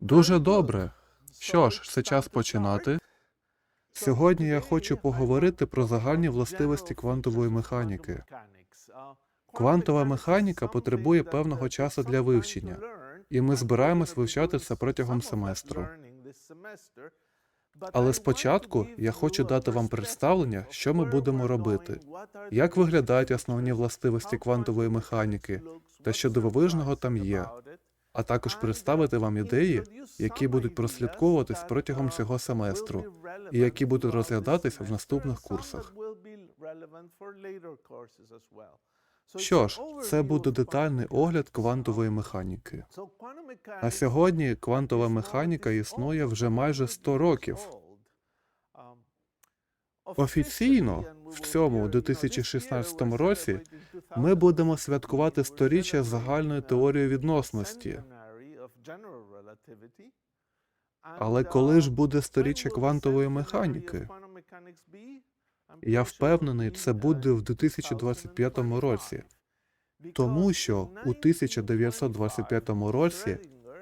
Дуже добре. Що ж, це час починати. Сьогодні я хочу поговорити про загальні властивості квантової механіки. Квантова механіка потребує певного часу для вивчення, і ми збираємось вивчати це протягом семестру. Але спочатку я хочу дати вам представлення, що ми будемо робити, як виглядають основні властивості квантової механіки та що дивовижного там є, а також представити вам ідеї, які будуть прослідковуватись протягом цього семестру, і які будуть розглядатися в наступних курсах. Що ж, це буде детальний огляд квантової механіки. На сьогодні квантова механіка існує вже майже 100 років. Офіційно в цьому 2016 році ми будемо святкувати сторіччя загальної теорії відносності. Але коли ж буде сторіччя квантової механіки? Я впевнений, це буде в 2025 році, тому що у 1925 році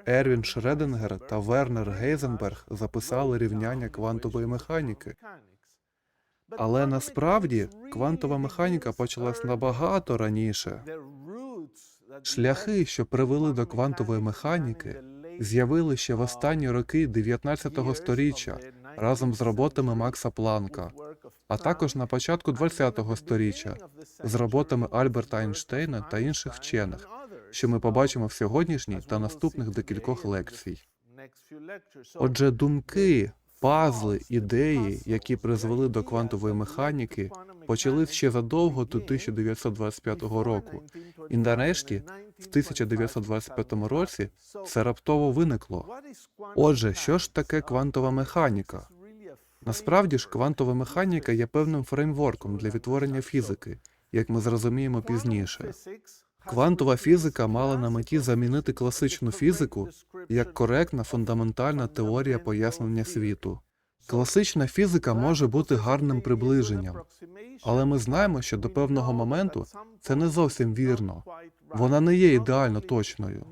Ервін Шредингер та Вернер Гейзенберг записали рівняння квантової механіки. Але насправді квантова механіка почалась набагато раніше. Шляхи, що привели до квантової механіки, з'явили ще в останні роки 19 століття разом з роботами Макса Планка, а також на початку 20-го століття з роботами Альберта Айнштейна та інших вчених, що ми побачимо в сьогоднішній та наступних декількох лекцій. Отже, думки, пазли, ідеї, які призвели до квантової механіки, почали ще задовго до 1925 року, і нарешті, в 1925 році, це раптово виникло. Отже, що ж таке квантова механіка? Насправді ж, квантова механіка є певним фреймворком для відтворення фізики, як ми зрозуміємо пізніше. Квантова фізика мала на меті замінити класичну фізику як коректна фундаментальна теорія пояснення світу. Класична фізика може бути гарним приближенням, але ми знаємо, що до певного моменту це не зовсім вірно. Вона не є ідеально точною.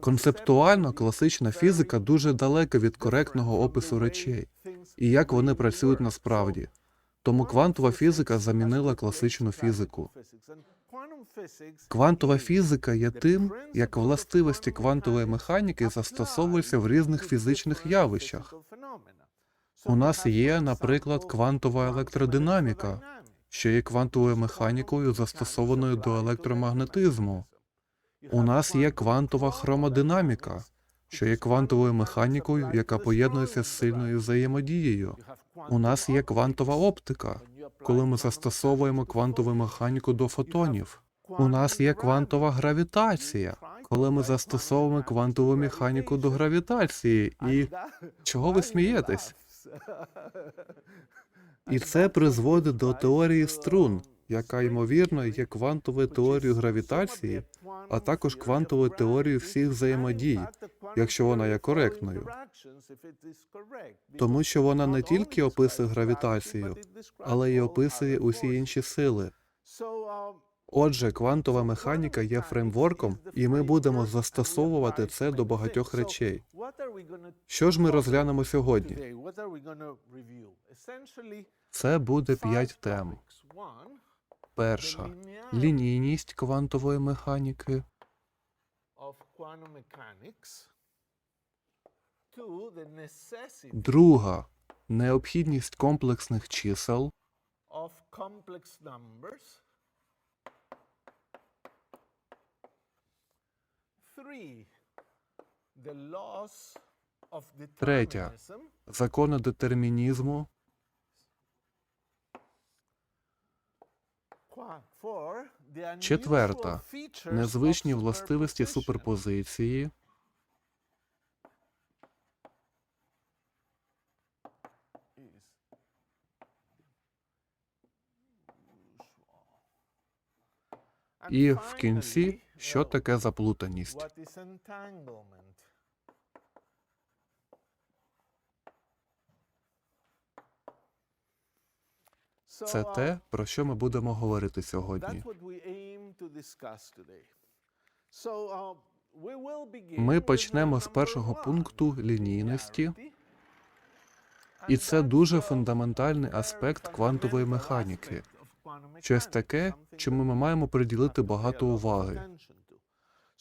Концептуально класична фізика дуже далека від коректного опису речей і як вони працюють насправді. Тому квантова фізика замінила класичну фізику. Квантова фізика є тим, як властивості квантової механіки застосовуються в різних фізичних явищах. У нас є, наприклад, квантова електродинаміка, що є квантовою механікою, застосованою до електромагнетизму. У нас є квантова хромодинаміка, що є квантовою механікою, яка поєднується з сильною взаємодією. У нас є квантова оптика, коли ми застосовуємо квантову механіку до фотонів. У нас є квантова гравітація, коли ми застосовуємо квантову механіку до гравітації. І чого ви смієтесь? І це призводить до теорії струн, яка ймовірно є квантовою теорією гравітації, а також квантовою теорією всіх взаємодій, якщо вона є коректною. Тому що вона не тільки описує гравітацію, але й описує усі інші сили. Отже, квантова механіка є фреймворком, і ми будемо застосовувати це до багатьох речей. Що ж ми розглянемо сьогодні? Це буде п'ять тем. Перша лінійність квантової механіки. Друга необхідність комплексних чисел. Третя закони детермінізму. Четверта незвичні властивості суперпозиції. І в кінці, що таке заплутаність. Це те, про що ми будемо говорити сьогодні. Ми почнемо з першого пункту лінійності, і це дуже фундаментальний аспект квантової механіки. Щось таке, чому ми маємо приділити багато уваги.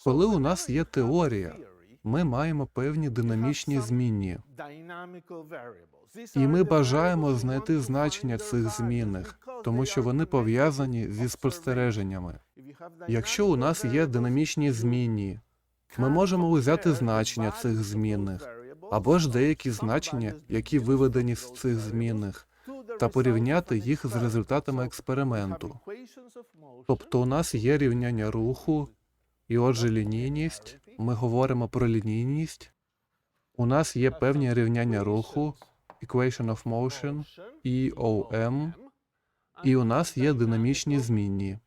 Коли у нас є теорія, ми маємо певні динамічні змінні, і ми бажаємо знайти значення цих змінних, тому що вони пов'язані зі спостереженнями. Якщо у нас є динамічні змінні, ми можемо взяти значення цих змінних або ж деякі значення, які виведені з цих змінних, та порівняти їх з результатами експерименту. Тобто у нас є рівняння руху, і отже лінійність. Ми говоримо про лінійність. У нас є певні рівняння руху, equation of motion, EOM, і у нас є динамічні змінні.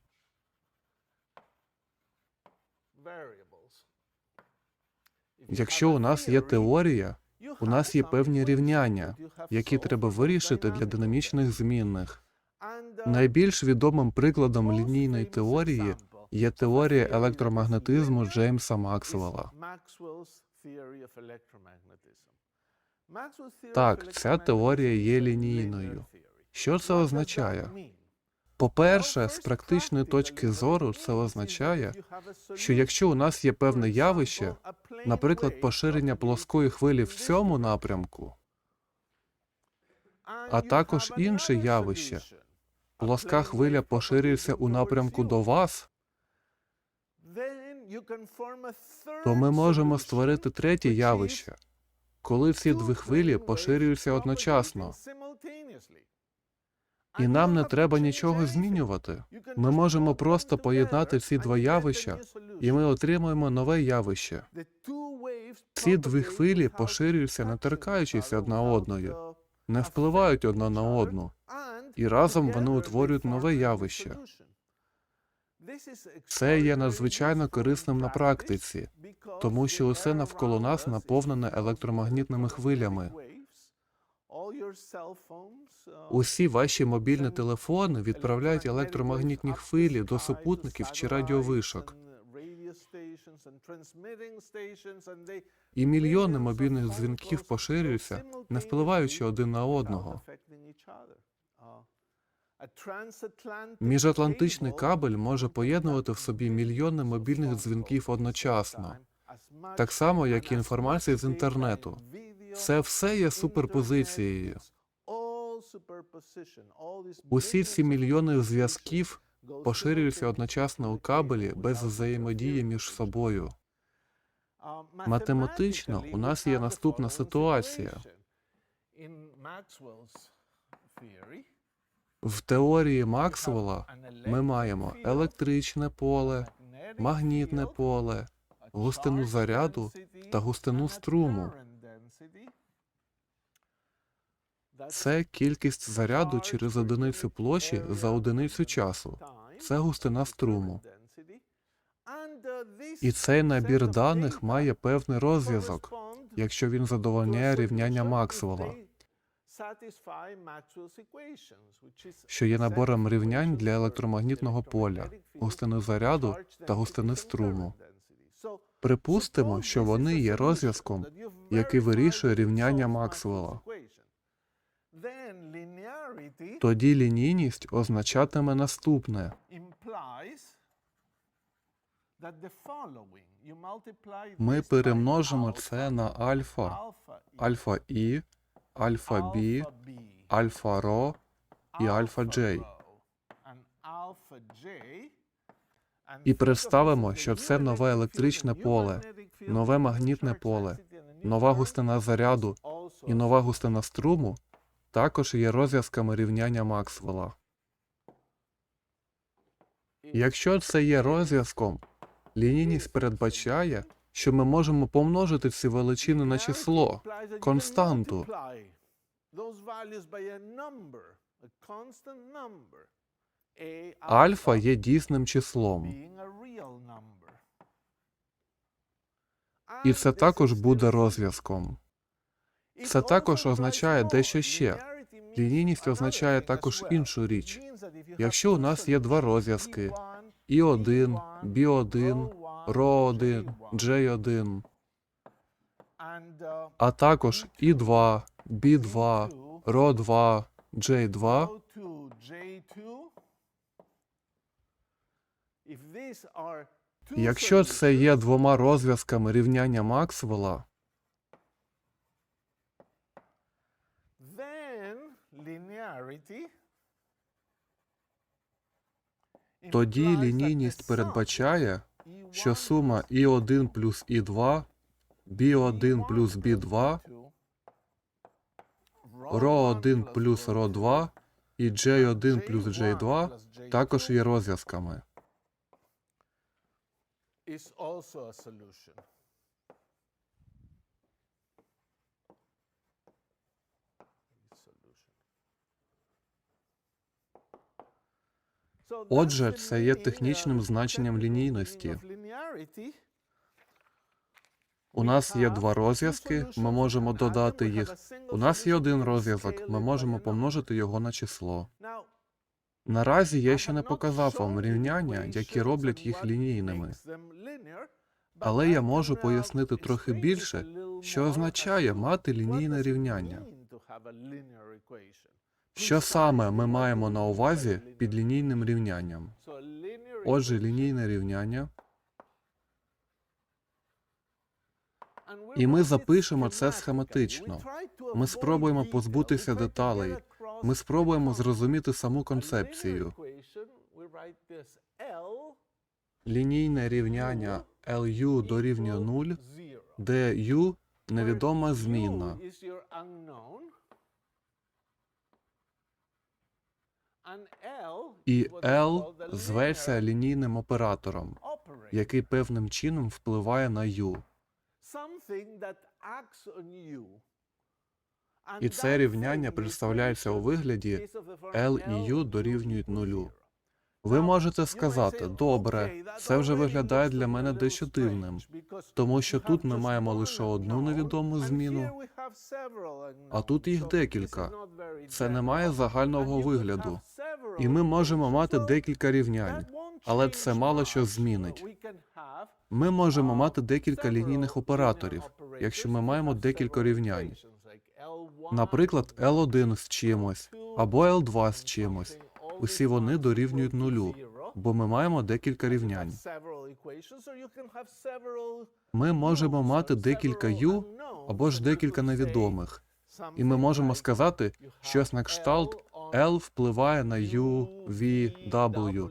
Якщо у нас є теорія, у нас є певні рівняння, які треба вирішити для динамічних змінних. Найбільш відомим прикладом лінійної теорії є теорія електромагнетизму Джеймса Максвелла. Так, ця теорія є лінійною. Що це означає? По-перше, з практичної точки зору, це означає, що якщо у нас є певне явище, наприклад, поширення плоскої хвилі в цьому напрямку, а також інше явище, плоска хвиля поширюється у напрямку до вас, то ми можемо створити третє явище, коли ці дві хвилі поширюються одночасно, і нам не треба нічого змінювати. Ми можемо просто поєднати ці два явища, і ми отримуємо нове явище. Ці дві хвилі поширюються, не торкаючись одна одною, не впливають одна на одну, і разом вони утворюють нове явище. Це є надзвичайно корисним на практиці, тому що усе навколо нас наповнене електромагнітними хвилями. Усі ваші мобільні телефони відправляють електромагнітні хвилі до супутників чи радіовишок. І мільйони мобільних дзвінків поширюються, не впливаючи один на одного. Міжатлантичний кабель може поєднувати в собі мільйони мобільних дзвінків одночасно, так само, як і інформація з інтернету. Це все є суперпозицією. Усі ці мільйони зв'язків поширюються одночасно у кабелі без взаємодії між собою. Математично у нас є наступна ситуація. В теорії Максвелла ми маємо електричне поле, магнітне поле, густину заряду та густину струму. Це кількість заряду через одиницю площі за одиницю часу. Це густина струму. І цей набір даних має певний розв'язок, якщо він задовольняє рівняння Максвелла, що є набором рівнянь для електромагнітного поля, густини заряду та густини струму. Припустимо, що вони є розв'язком, який вирішує рівняння Максвелла. Тоді лінійність означатиме наступне. Ми перемножимо це на альфа, альфа І, альфа Б, альфа ро і альфа Джей. І представимо, що це нове електричне поле, нове магнітне поле, нова густина заряду і нова густина струму також є розв'язками рівняння Максвелла. Якщо це є розв'язком, лінійність передбачає, що ми можемо помножити ці величини на число, константу. Альфа є дійсним числом, і це також буде розв'язком. Це також означає дещо ще. Лінійність означає також іншу річ. Якщо у нас є два розв'язки І1, Б1, ро1, J1, uh, а також І2, Б2, ро2, J2 Якщо це є двома розв'язками рівняння Максвелла, тоді лінійність передбачає, що сума І1 плюс І2, Б1 плюс Б2, ро1 плюс ро2 і J1 плюс J2 також є розв'язками. Отже, це є технічним значенням лінійності. У нас є два розв'язки, ми можемо додати їх. У нас є один розв'язок, ми можемо помножити його на число. Наразі я ще не показав вам рівняння, які роблять їх лінійними. Але я можу пояснити трохи більше, що означає мати лінійне рівняння. Що саме ми маємо на увазі під лінійним рівнянням? Отже, лінійне рівняння, і ми запишемо це схематично. Ми спробуємо позбутися деталей. Ми спробуємо зрозуміти саму концепцію. Лінійне рівняння LU дорівнює 0, equals zero. де U невідома змінна. І L зветься лінійним оператором, який певним чином впливає на U. І це рівняння представляється у вигляді L і U дорівнюють нулю. Ви можете сказати, добре, це вже виглядає для мене дещо дивним, тому що тут ми маємо лише одну невідому зміну, а тут їх декілька. Це не має загального вигляду. І ми можемо мати декілька рівнянь. але це мало що змінить. Ми можемо uh, мати декілька лінійних операторів, якщо ми маємо декілька рівнянь. equations, like L1, Наприклад, L1 з чимось або L2 з чимось. Усі вони дорівнюють нулю, бо ми маємо декілька рівнянь. Ми можемо мати декілька U або ж декілька невідомих. І ми можемо сказати щось на кшталт L впливає на U, V.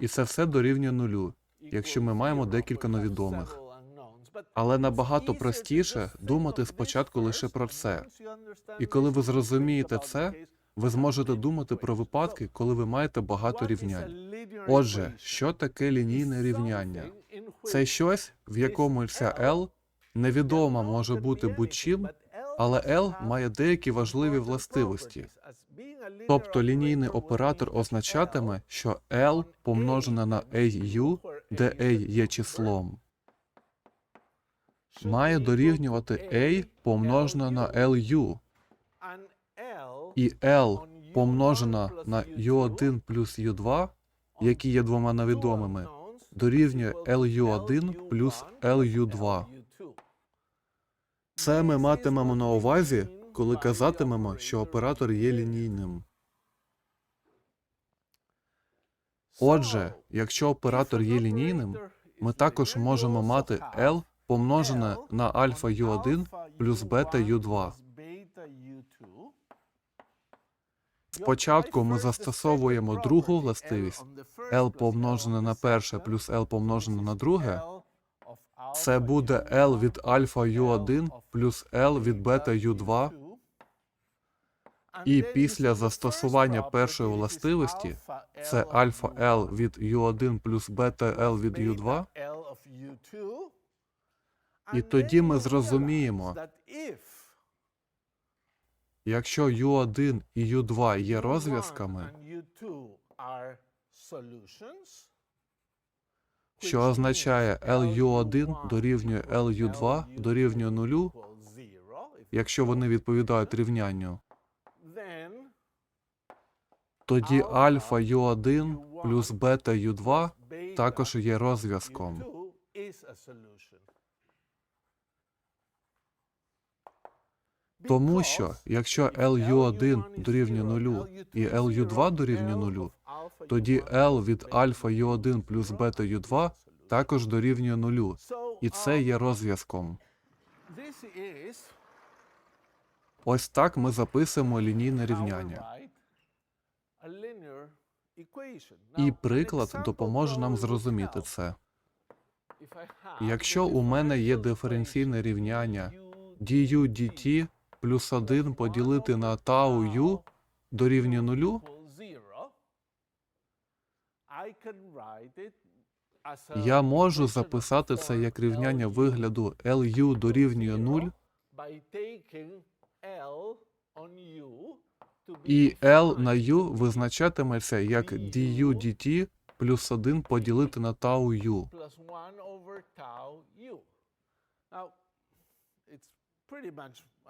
І це все дорівнює нулю. якщо ми маємо декілька невідомих. Але набагато простіше думати спочатку лише про це. І коли ви зрозумієте це, Ви зможете думати про випадки, коли ви маєте багато рівнянь. Отже, що таке лінійне рівняння? Це щось, в якому ця L невідома може бути будь-чим, але L має деякі важливі властивості. Тобто лінійний оператор означатиме, що L помножене на AU, де A є числом, має дорівнювати A помножене на LU, і L помножена на U1 плюс U2, які є двома невідомими, дорівнює LU1 плюс LU2. Це ми матимемо на увазі, коли казатимемо, що оператор є лінійним. Отже, якщо оператор є лінійним, ми також можемо мати L помножене на альфа U1 плюс бета U2. Спочатку ми застосовуємо другу властивість L помножене на перше плюс L помножене на друге. Це буде L від альфа U1 плюс L від бета U2. І після застосування першої властивості це альфа L від U1 плюс бета L від U2. І тоді ми зрозуміємо, якщо U1 і U2 є розв'язками, що означає LU1 дорівнює LU2 дорівнює нулю, якщо вони відповідають рівнянню, тоді альфа U1 плюс бета U2 також є розв'язком. Тому що, якщо if LU1 LU1 дорівнює нулю і LU2 is LU2 zero, дорівнює нулю, тоді L від альфа U1 U1 плюс бета is a U2 також дорівнює нулю. І це є розв'язком. Ось так ми записуємо лінійне рівняння. І приклад допоможе нам зрозуміти це. Якщо у мене є диференційне рівняння du dt плюс 1 поділити на тау u дорівнює нулю, я можу записати це як рівняння вигляду LU дорівнює 0 і L на U визначатиметься як du dt плюс 1 поділити на тау u.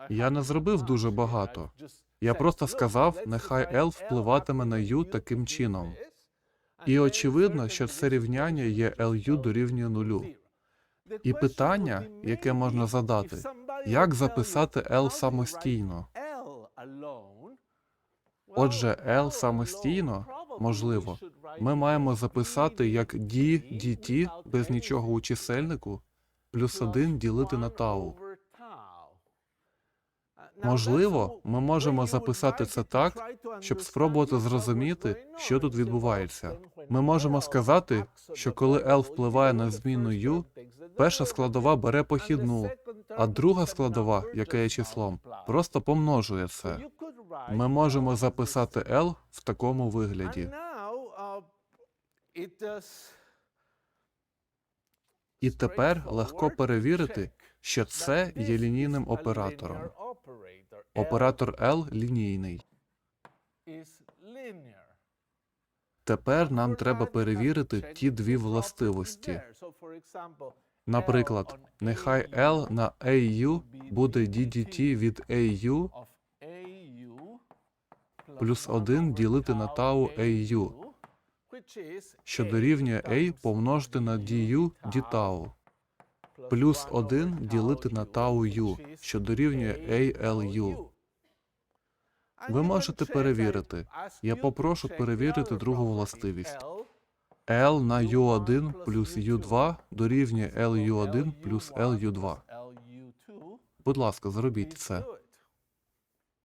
Я не зробив дуже багато. Я просто сказав, нехай L впливатиме на U таким чином. І очевидно, що це рівняння є LU дорівнює нулю. І питання, яке можна задати, Як записати L самостійно? Отже, L самостійно, можливо, ми маємо записати як d dt без нічого у чисельнику плюс 1 ділити на тау. Можливо, ми можемо записати це так, щоб спробувати зрозуміти, що тут відбувається. Ми можемо сказати, що коли L впливає на зміну U, перша складова бере похідну, а друга складова, яка є числом, просто помножує це. Ми можемо записати L в такому вигляді. І тепер легко перевірити, що це є лінійним оператором. Оператор L лінійний. Тепер нам треба перевірити ті дві властивості. Наприклад, нехай L на AU буде DDT від AU плюс 1 ділити на тау AU, що дорівнює A помножити на DU dτ, плюс 1 ділити на тау U, що дорівнює ALU. Ви можете перевірити. Я попрошу перевірити другу властивість. L на U1 плюс U2 дорівнює LU1 плюс LU2. Будь ласка, зробіть це.